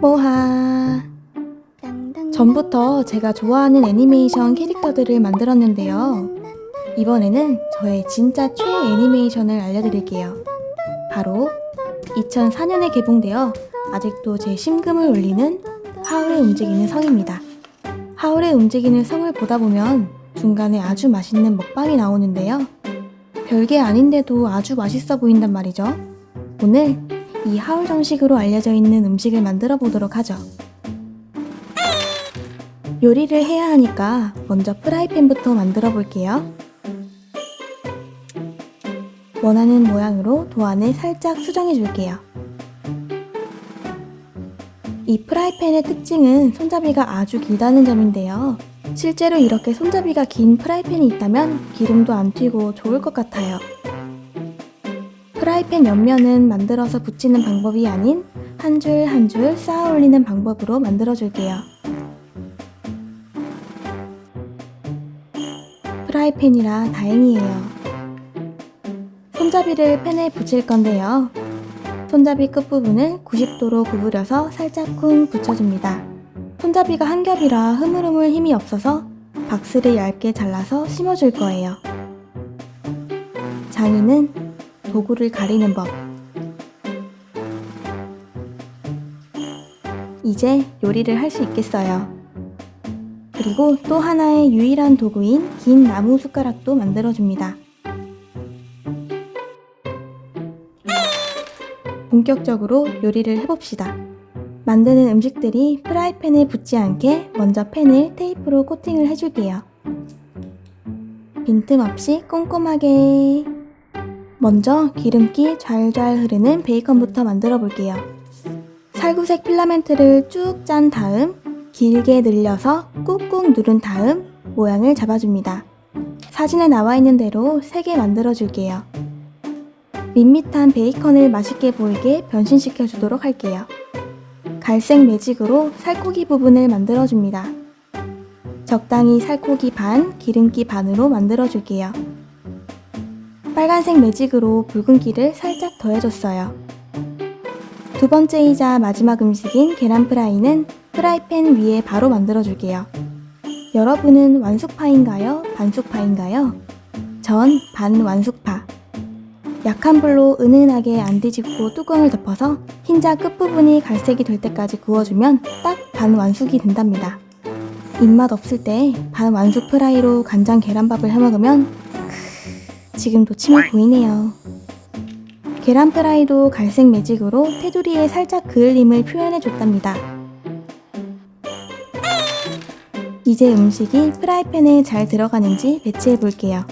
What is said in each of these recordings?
오하. 전부터 제가 좋아하는 애니메이션 캐릭터들을 만들었는데요. 이번에는 저의 진짜 최애 애니메이션을 알려드릴게요. 바로 2004년에 개봉되어 아직도 제 심금을 울리는 하울의 움직이는 성입니다. 하울의 움직이는 성을 보다 보면 중간에 아주 맛있는 먹방이 나오는데요. 별게 아닌데도 아주 맛있어 보인단 말이죠. 오늘 이 하울 정식으로 알려져 있는 음식을 만들어 보도록 하죠. 요리를 해야 하니까 먼저 프라이팬부터 만들어 볼게요. 원하는 모양으로 도안을 살짝 수정해 줄게요. 이 프라이팬의 특징은 손잡이가 아주 길다는 점인데요. 실제로 이렇게 손잡이가 긴 프라이팬이 있다면 기름도 안 튀고 좋을 것 같아요. 프라이팬 옆면은 만들어서 붙이는 방법이 아닌 한 줄 한 줄 쌓아 올리는 방법으로 만들어 줄게요. 프라이팬이라 다행이에요. 손잡이를 팬에 붙일 건데요. 손잡이 끝부분을 90도로 구부려서 살짝 쿵 붙여줍니다. 손잡이가 한 겹이라 흐물흐물 힘이 없어서 박스를 얇게 잘라서 심어줄 거예요. 장인은 도구를 가리는 법. 이제 요리를 할 수 있겠어요. 그리고 또 하나의 유일한 도구인 긴 나무 숟가락도 만들어줍니다. 본격적으로 요리를 해봅시다. 만드는 음식들이 프라이팬에 붙지 않게 먼저 팬을 테이프로 코팅을 해줄게요. 빈틈없이 꼼꼼하게. 먼저 기름기 잘잘 흐르는 베이컨부터 만들어 볼게요. 살구색 필라멘트를 쭉 짠 다음 길게 늘려서 꾹꾹 누른 다음 모양을 잡아줍니다. 사진에 나와 있는 대로 3개 만들어 줄게요. 밋밋한 베이컨을 맛있게 보이게 변신시켜 주도록 할게요. 갈색 매직으로 살코기 부분을 만들어 줍니다. 적당히 살코기 반, 기름기 반으로 만들어 줄게요. 빨간색 매직으로 붉은기를 살짝 더해줬어요. 두 번째이자 마지막 음식인 계란 프라이는 프라이팬 위에 바로 만들어 줄게요. 여러분은 완숙파인가요? 반숙파인가요? 전 반완숙파. 약한 불로 은은하게 안 뒤집고 뚜껑을 덮어서 흰자 끝부분이 갈색이 될 때까지 구워주면 딱 반완숙이 된답니다. 입맛 없을 때 반완숙 프라이로 간장 계란밥을 해먹으면 크, 지금도 침이 보이네요. 계란 프라이도 갈색 매직으로 테두리에 살짝 그을림을 표현해 줬답니다. 이제 음식이 프라이팬에 잘 들어가는지 배치해 볼게요.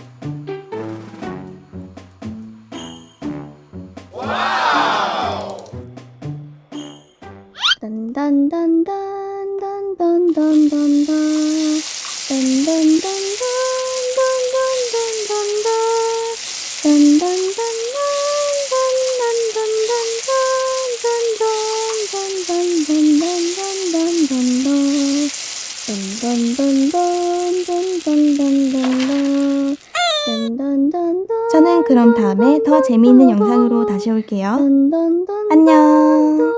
저는 그럼 다음에 더 재미있는 영상으로 다시 올게요. 안녕.